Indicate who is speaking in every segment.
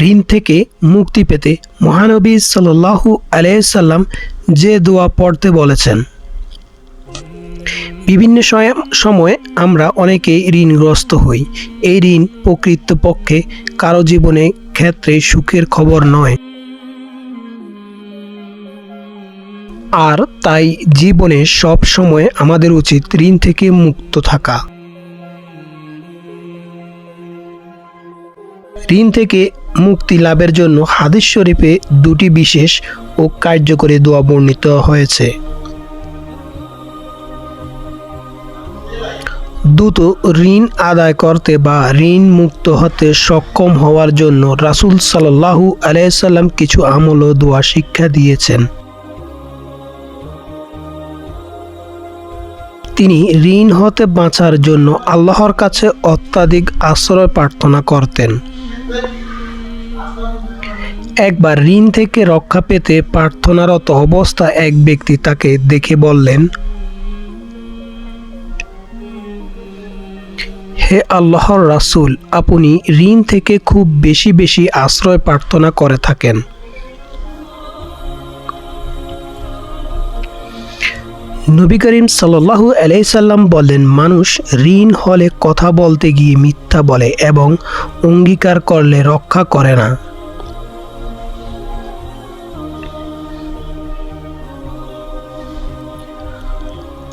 Speaker 1: ঋণ থেকে মুক্তি পেতে মহানবী সাল্লাল্লাহু আলাইসাল্লাম যে দোয়া পড়তে বলেছেন। বিভিন্ন সময়ে আমরা অনেকেই ঋণগ্রস্ত হই। এই ঋণ প্রকৃতপক্ষে কারও জীবনে ক্ষেত্রে সুখের খবর নয়। আর তাই জীবনে সব সময় আমাদের উচিত ঋণ থেকে মুক্ত থাকা। ঋণ থেকে মুক্তি লাভের জন্য হাদিস শরীফে দুটি বিশেষ ও কার্যকরী দোয়া বর্ণিত হয়েছে। দ্রুত ঋণ আদায় করতে বা ঋণ মুক্ত হতে সক্ষম হওয়ার জন্য রাসূল সাল্লাল্লাহু আলাইসাল্লাম কিছু আমল ও দোয়া শিক্ষা দিয়েছেন। তিনি ঋণ হতে বাঁচার জন্য আল্লাহর কাছে অত্যাধিক আশ্রয় প্রার্থনা করতেন। একবার ঋণ থেকে রক্ষা পেতে প্রার্থনারত অবস্থা এক ব্যক্তি তাকে দেখে বললেন, হে আল্লাহর রাসূল, আপনি ঋণ থেকে খুব বেশি বেশি আশ্রয় প্রার্থনা করে থাকেন। নবী করিম সাল্লাল্লাহু আলাইসাল্লাম বলেন মানুষ ঋণ হলে কথা বলতে গিয়ে মিথ্যা বলে এবং অঙ্গীকার করলে রক্ষা করে না।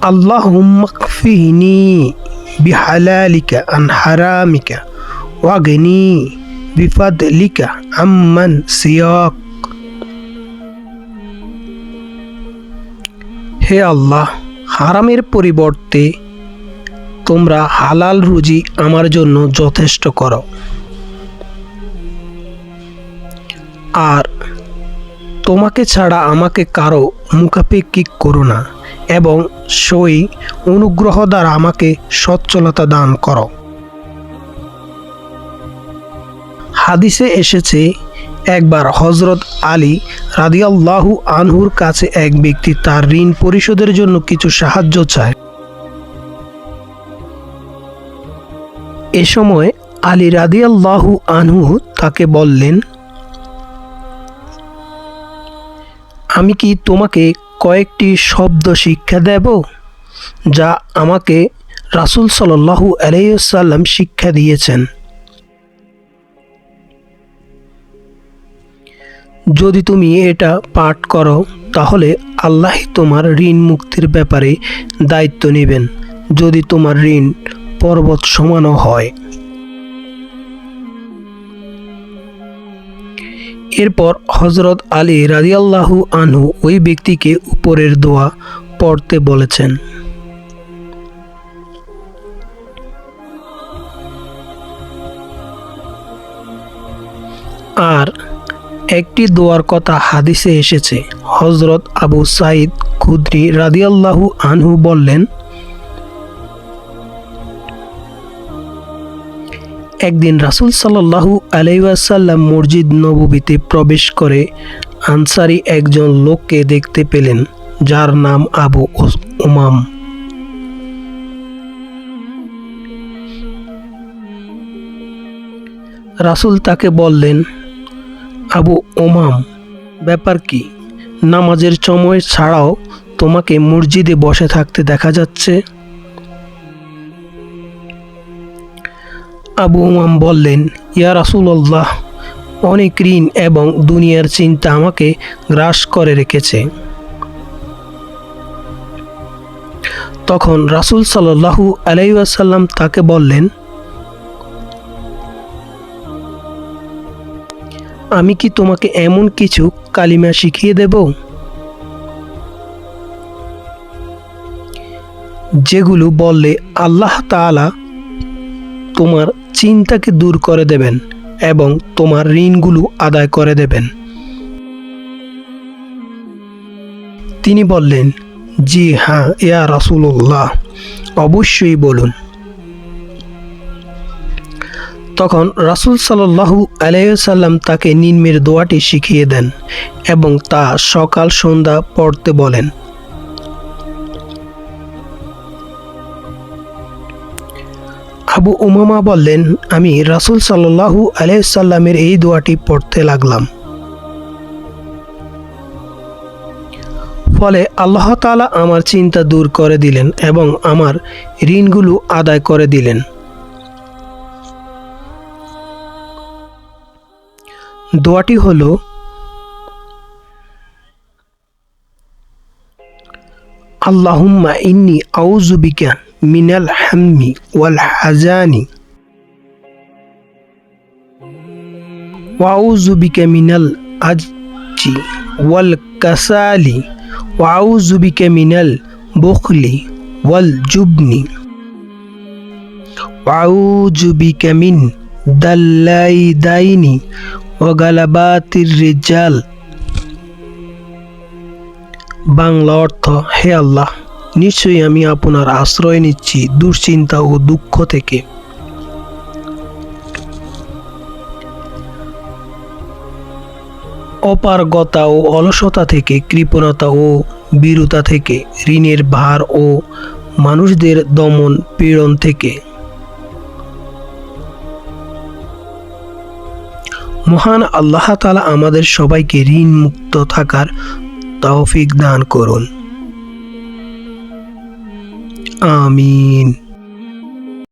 Speaker 1: আল্লাহনি বিহালালিকা আন হারামিকা ওয়াগনি বিফাদলিকা আম্মান সিয়ক হে আল্লাহ হারামের পরিবর্তে তোমরা হালাল রুজি আমার জন্য যথেষ্ট করো। আর তোমাকে ছাড়া আমাকে কারও মুখাপেক্ষিক করো না। এবং সই অনুগ্রহ দ্বারা আমাকে সচ্ছলতা দান করো। হাদিসে এসেছে, একবার হজরত আলী রাদিয়াল্লাহু আনহুর কাছে এক ব্যক্তি তার ঋণ পরিশোধের জন্য কিছু সাহায্য চায়। এ সময় আলী রাদিয়াল্লাহু আনহু তাকে বললেন আমি কি তোমাকে কয়েকটি শব্দ শিক্ষা দেব, যা আমাকে রাসূল সাল্লাল্লাহু আলাইসাল্লাম শিক্ষা দিয়েছেন? যদি তুমি এটা পাঠ করো, তাহলে আল্লাহ তোমার ঋণ মুক্তির ব্যাপারে দায়িত্ব নেবেন। যদি তোমার ঋণ পর্বত সমানও হয় এরপর হজরত আলী রাদিয়াল্লাহু আনহু ওই ব্যক্তিকে উপরের দোয়া পড়তে বলেছেন। আর একটি দোয়ার কথা হাদিসে এসেছে। হজরত আবু সাইদ খুদ্রি রাদিয়াল্লাহু আনহু বললেন একদিন রাসূল সাল্লাল্লাহু আলাইসাল্লাম মসজিদ নববীতে প্রবেশ করে আনসারি একজন লোককে দেখতে পেলেন, যার নাম আবু উমাম। রাসূল তাকে বললেন, আবু ওমাম ব্যাপার কি? নামাজের সময় ছাড়াও তোমাকে মসজিদে বসে থাকতে দেখা যাচ্ছে? আবু উমাম বললেন, ইয়া রাসূলুল্লাহ, অনেক ঋণ এবং দুনিয়ার চিন্তা আমাকে গ্রাস করে রেখেছে। তখন রাসূল সাল্লাল্লাহু আলাইহি ওয়াসাল্লাম তাকে বললেন, আমি কি তোমাকে এমন কিছু কালিমা শিখিয়ে দেব যেগুলো বললে আল্লাহ তাআলা তোমার চিন্তাকে দূর করে দেবেন এবং তোমার ঋণগুলো আদায় করে দেবেন। তিনি বললেন, জি হ্যাঁ ইয়া রাসূলুল্লাহ, অবশ্যই বলুন। তখন রাসূল সাল্লাল্লাহু আলাইহি সাল্লাম তাকে নিম্নের দোয়াটি শিখিয়ে দেন এবং তা সকাল সন্ধ্যা পড়তে বলেন। আবু উমামা বললেন, আমি রাসূল সাল্লাল্লাহু আলাইসাল্লামের এই দোয়াটি পড়তে লাগলাম। ফলে আল্লাহ তাআলা আমার চিন্তা দূর করে দিলেন এবং আমার ঋণগুলো আদায় করে দিলেন। দোয়াটি হলো, আল্লাহুম্মা ইন্নি আউযু বিকা মিনাল হাম্মি ওয়াল হাজানি ওয়াউযু বিকা মিনাল আজজি ওয়াল কাসালি ওয়াউযু বিকা মিনাল বুখলি ওয়াল জুবনি ওয়াউযু বিকা মিন দাল্লাই দাইনি ওয়াগালাবাতির রিজাল বাংলা অর্থ হে আল্লাহ নিশ্চয়ই আমি আপনার আশ্রয় নিচ্ছি দুশ্চিন্তা ও দুঃখ থেকে। অপারগতা ও অলসতা থেকে, কৃপণতা ও বীরতা থেকে, ঋণের ভার ও মানুষদের দমন পীড়ন থেকে। মহান আল্লাহ তাআলা আমাদের সবাইকে ঋণ মুক্ত থাকার তৌফিক দান করুন। I mean,